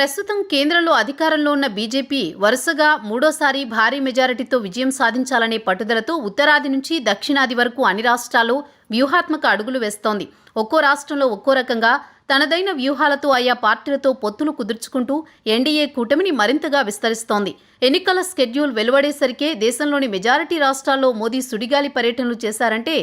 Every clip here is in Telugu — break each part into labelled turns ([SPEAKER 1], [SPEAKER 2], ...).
[SPEAKER 1] ప్రస్తుతం కేంద్రంలో అధికారంలో ఉన్న బీజేపీ వరుసగా మూడోసారి భారీ మెజారిటీతో విజయం సాధించాలనే పట్టుదలతో ఉత్తరాది నుంచి దక్షిణాది వరకు అన్ని రాష్ట్రాల్లో వ్యూహాత్మక అడుగులు వేస్తోంది. ఒక్కో రాష్ట్రంలో ఒక్కో రకంగా తనదైన వ్యూహాలతో ఆయా పార్టీలతో పొత్తులు కుదుర్చుకుంటూ ఎన్డీఏ కూటమిని మరింతగా విస్తరిస్తోంది. ఎన్నికల స్కెడ్యూల్ వెలువడేసరికే దేశంలోని మెజారిటీ రాష్ట్రాల్లో మోదీ సుడిగాలి పర్యటనలు చేశారంటే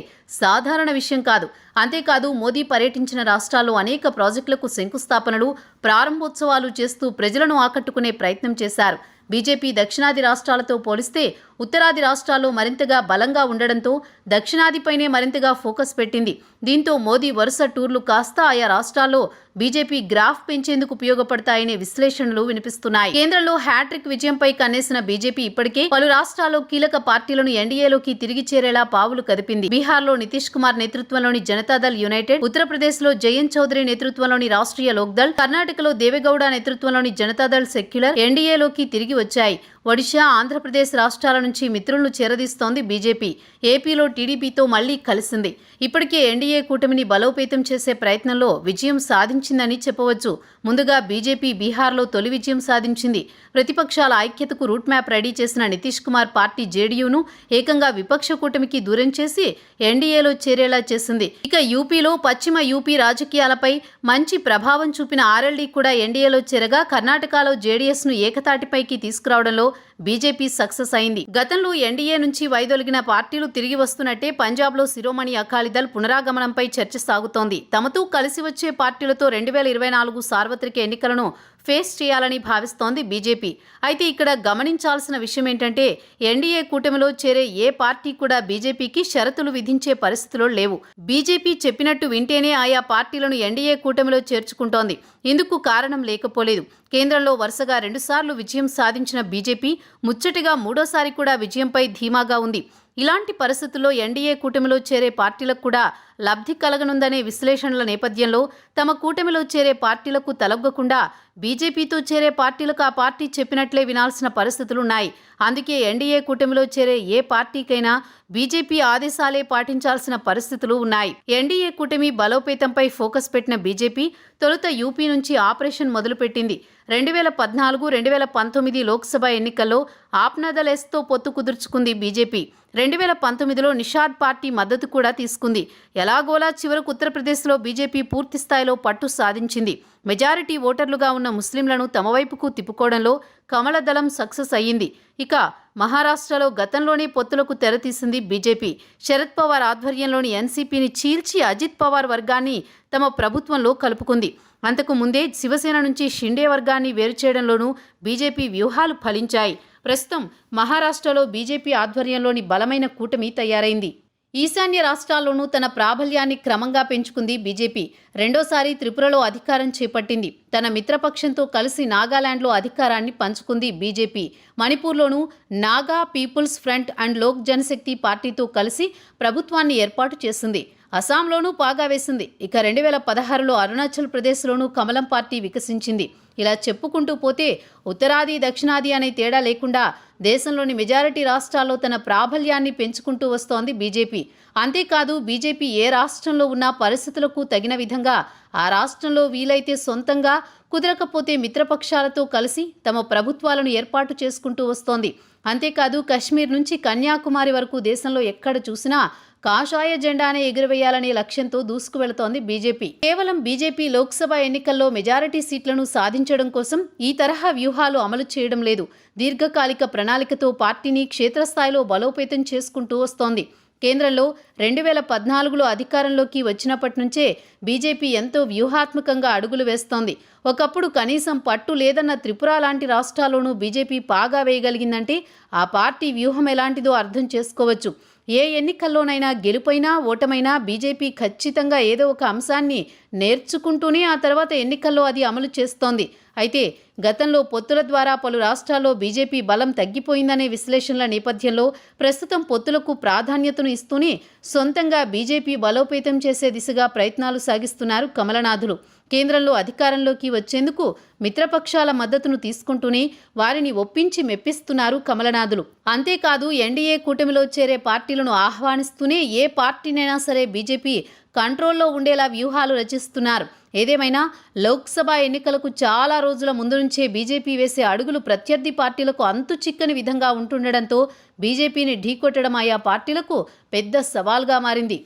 [SPEAKER 1] సాధారణ విషయం కాదు. అంతేకాదు మోదీ పర్యటించిన రాష్ట్రాల్లో అనేక ప్రాజెక్టులకు శంకుస్థాపనలు ప్రారంభోత్సవాలు చేస్తూ ప్రజలను ఆకట్టుకునే ప్రయత్నం చేశారు. బీజేపీ దక్షిణాది రాష్ట్రాలతో పోలిస్తే ఉత్తరాది రాష్ట్రాల్లో మరింతగా బలంగా ఉండడంతో దక్షిణాదిపైనే మరింతగా ఫోకస్ పెట్టింది. దీంతో మోదీ వరుస టూర్లు కాస్త ఆయా రాష్ట్రాల్లో బీజేపీ గ్రాఫ్ పెంచేందుకు ఉపయోగపడతాయనే విశ్లేషణలు వినిపిస్తున్నాయి. కేంద్రంలో హ్యాట్రిక్ విజయంపై కన్నేసిన బీజేపీ ఇప్పటికే పలు రాష్ట్రాల్లో కీలక పార్టీలను ఎన్డీఏలోకి తిరిగి చేరేలా పావులు కదిపింది. బీహార్లో నితీష్ కుమార్ నేతృత్వంలోని జనతాదళ్ యునైటెడ్ ఉత్తరప్రదేశ్లో జయంత్ చౌదరి నేతృత్వంలోని రాష్ట్రీయ లోక్దళ్ కర్ణాటకలో దేవేగౌడ నేతృత్వంలోని జనతాదళ్ సెక్యులర్ ఎన్డీఏలోకి తిరిగి వచ్చాయి. ఒడిశా ఆంధ్రప్రదేశ్ రాష్ట్రాల నుంచి మిత్రులను చేరదీస్తోంది బీజేపీ. ఏపీలో టీడీపీతో మళ్ళీ కలిసింది. ఇప్పటికే ఎన్డీఏ కూటమిని బలోపేతం చేసే ప్రయత్నంలో విజయం సాధించిందని చెప్పవచ్చు. ముందుగా బీజేపీ బీహార్లో తొలి విజయం సాధించింది. ప్రతిపక్షాల ఐక్యతకు రూట్ మ్యాప్ రెడీ చేసిన నితీష్ కుమార్ పార్టీ జేడీయూను ఏకంగా విపక్ష కూటమికి దూరం చేసి ఎన్డీఏలో చేరేలా చేసింది. ఇక యూపీలో పశ్చిమ యూపీ రాజకీయాలపై మంచి ప్రభావం చూపిన ఆర్ఎల్డీ కూడా ఎన్డీఏలో చేరగా కర్ణాటకలో జేడీఎస్ను ఏకతాటిపైకి తీసుకురావడంలో బీజేపీ సక్సెస్ అయింది. గతంలో ఎన్డీఏ నుంచి వైదొలిగిన పార్టీలు తిరిగి వస్తున్నట్టే పంజాబ్లో శిరోమణి అకాలీదళ్ పునరాగమనంపై చర్చ సాగుతోంది. తమతో కలిసి వచ్చే పార్టీలతో రెండు వేల ఇరవై నాలుగు సార్వత్రిక ఎన్నికలను ఫేస్ చేయాలని భావిస్తోంది బీజేపీ. అయితే ఇక్కడ గమనించాల్సిన విషయం ఏంటంటే ఎన్డీఏ కూటమిలో చేరే ఏ పార్టీ కూడా బీజేపీకి షరతులు విధించే పరిస్థితుల్లో లేవు. బీజేపీ చెప్పినట్టు వింటేనే ఆయా పార్టీలను ఎన్డీఏ కూటమిలో చేర్చుకుంటోంది. ఇందుకు కారణం లేకపోలేదు. కేంద్రంలో వరుసగా రెండుసార్లు విజయం సాధించిన బీజేపీ ముచ్చటిగా మూడోసారి కూడా విజయంపై ధీమాగా ఉంది. ఇలాంటి పరిస్థితుల్లో ఎన్డీఏ కూటమిలో చేరే పార్టీలకు కూడా లబ్ధి కలగనుందనే విశ్లేషణల నేపథ్యంలో తమ కూటమిలో చేరే పార్టీలకు తలగ్గకుండా బీజేపీతో చేరే పార్టీలకు ఆ పార్టీ చెప్పినట్లే వినాల్సిన పరిస్థితులున్నాయి. అందుకే ఎన్డీఏ కూటమిలో చేరే ఏ పార్టీకైనా బీజేపీ ఆదేశాలే పాటించాల్సిన పరిస్థితులు ఉన్నాయి. ఎన్డీఏ కూటమి బలోపేతంపై ఫోకస్ పెట్టిన బీజేపీ తొలుత యూపీ నుంచి ఆపరేషన్ మొదలుపెట్టింది. రెండు వేల పద్నాలుగు రెండు వేల పంతొమ్మిది లోక్సభ ఎన్నికల్లో ఆప్నదలెస్తో పొత్తు కుదుర్చుకుంది బీజేపీ. రెండు వేల పంతొమ్మిదిలో నిషాద్ పార్టీ మద్దతు కూడా తీసుకుంది. ఎలాగోలా చివరకు ఉత్తరప్రదేశ్లో బీజేపీ పూర్తి స్థాయిలో పట్టు సాధించింది. మెజారిటీ ఓటర్లుగా ఉన్న ముస్లింలను తమ వైపుకు తిప్పుకోవడంలో కమలదళం సక్సెస్ అయ్యింది. ఇక మహారాష్ట్రలో గతంలోనే పొత్తులకు తెరతీసింది బీజేపీ. శరద్ పవార్ ఆధ్వర్యంలోని ఎన్సీపీని చీల్చి అజిత్ పవార్ వర్గాన్ని తమ ప్రభుత్వంలో కలుపుకుంది. అంతకు ముందే శివసేన నుంచి షిండే వర్గాన్ని వేరు చేయడంలోనూ బీజేపీ వ్యూహాలు ఫలించాయి. ప్రస్తుతం మహారాష్ట్రలో బీజేపీ ఆధ్వర్యంలోని బలమైన కూటమి తయారైంది. ఈశాన్య రాష్ట్రాల్లోనూ తన ప్రాబల్యాన్ని క్రమంగా పెంచుకుంది బీజేపీ. రెండోసారి త్రిపురలో అధికారం చేపట్టింది. తన మిత్రపక్షంతో కలిసి నాగాలాండ్లో అధికారాన్ని పంచుకుంది BJP. మణిపూర్లోనూ Naga people's front and Lok Janshakti పార్టీతో కలిసి ప్రభుత్వాన్ని ఏర్పాటు చేసింది. అస్సాంలోనూ పాగా వేసింది. ఇక రెండు వేల పదహారులో అరుణాచల్ ప్రదేశ్లోనూ కమలం పార్టీ వికసించింది. ఇలా చెప్పుకుంటూ పోతే ఉత్తరాది దక్షిణాది అనే తేడా లేకుండా దేశంలోని మెజారిటీ రాష్ట్రాల్లో తన ప్రాబల్యాన్ని పెంచుకుంటూ వస్తోంది బీజేపీ. అంతేకాదు బీజేపీ ఏ రాష్ట్రంలో ఉన్న పరిస్థితులకు తగిన విధంగా ఆ రాష్ట్రంలో వీలైతే సొంతంగా కుదరకపోతే మిత్రపక్షాలతో కలిసి తమ ప్రభుత్వాలను ఏర్పాటు చేసుకుంటూ వస్తోంది. అంతేకాదు కశ్మీర్ నుంచి కన్యాకుమారి వరకు దేశంలో ఎక్కడ చూసినా కాషాయ జెండానే ఎగురవేయాలనే లక్ష్యంతో దూసుకువెళతోంది బీజేపీ. కేవలం బీజేపీ లోక్సభ ఎన్నికల్లో మెజారిటీ సీట్లను సాధించడం కోసం ఈ తరహా వ్యూహాలు అమలు చేయడం లేదు. దీర్ఘకాలిక ప్రణాళికతో పార్టీని క్షేత్రస్థాయిలో బలోపేతం చేసుకుంటూ వస్తోంది. కేంద్రంలో రెండు వేల పద్నాలుగులో అధికారంలోకి వచ్చినప్పటి నుంచే బీజేపీ ఎంతో వ్యూహాత్మకంగా అడుగులు వేస్తోంది. ఒకప్పుడు కనీసం పట్టు లేదన్న త్రిపుర లాంటి రాష్ట్రాల్లోనూ బీజేపీ పాగా వేయగలిగిందంటే ఆ పార్టీ వ్యూహం ఎలాంటిదో అర్థం చేసుకోవచ్చు. ఏ ఎన్నికల్లోనైనా గెలుపైనా ఓటమైనా బీజేపీ ఖచ్చితంగా ఏదో ఒక అంశాన్ని నేర్చుకుంటూనే ఆ తర్వాత ఎన్నికల్లో అది అమలు చేస్తోంది. అయితే గతంలో పొత్తుల ద్వారా పలు రాష్ట్రాల్లో బీజేపీ బలం తగ్గిపోయిందనే విశ్లేషణల నేపథ్యంలో ప్రస్తుతం పొత్తులకు ప్రాధాన్యతను ఇస్తూనే సొంతంగా బీజేపీ బలోపేతం చేసే దిశగా ప్రయత్నాలు సాగిస్తున్నారు కమలనాథులు. కేంద్రంలో అధికారంలోకి వచ్చేందుకు మిత్రపక్షాల మద్దతును తీసుకుంటూనే వారిని ఒప్పించి మెప్పిస్తున్నారు కమలనాథులు. అంతేకాదు ఎన్డీఏ కూటమిలో చేరే పార్టీలను ఆహ్వానిస్తూనే ఏ పార్టీనైనా సరే బీజేపీ కంట్రోల్లో ఉండేలా వ్యూహాలు రచిస్తున్నారు. ఏదేమైనా లోక్సభ ఎన్నికలకు చాలా రోజుల ముందు నుంచే బీజేపీ వేసే అడుగులు ప్రత్యర్థి పార్టీలకు అంతు చిక్కని విధంగా ఉంటుండడంతో బీజేపీని ఢీకొట్టడం ఆయా పార్టీలకు పెద్ద సవాల్గా మారింది.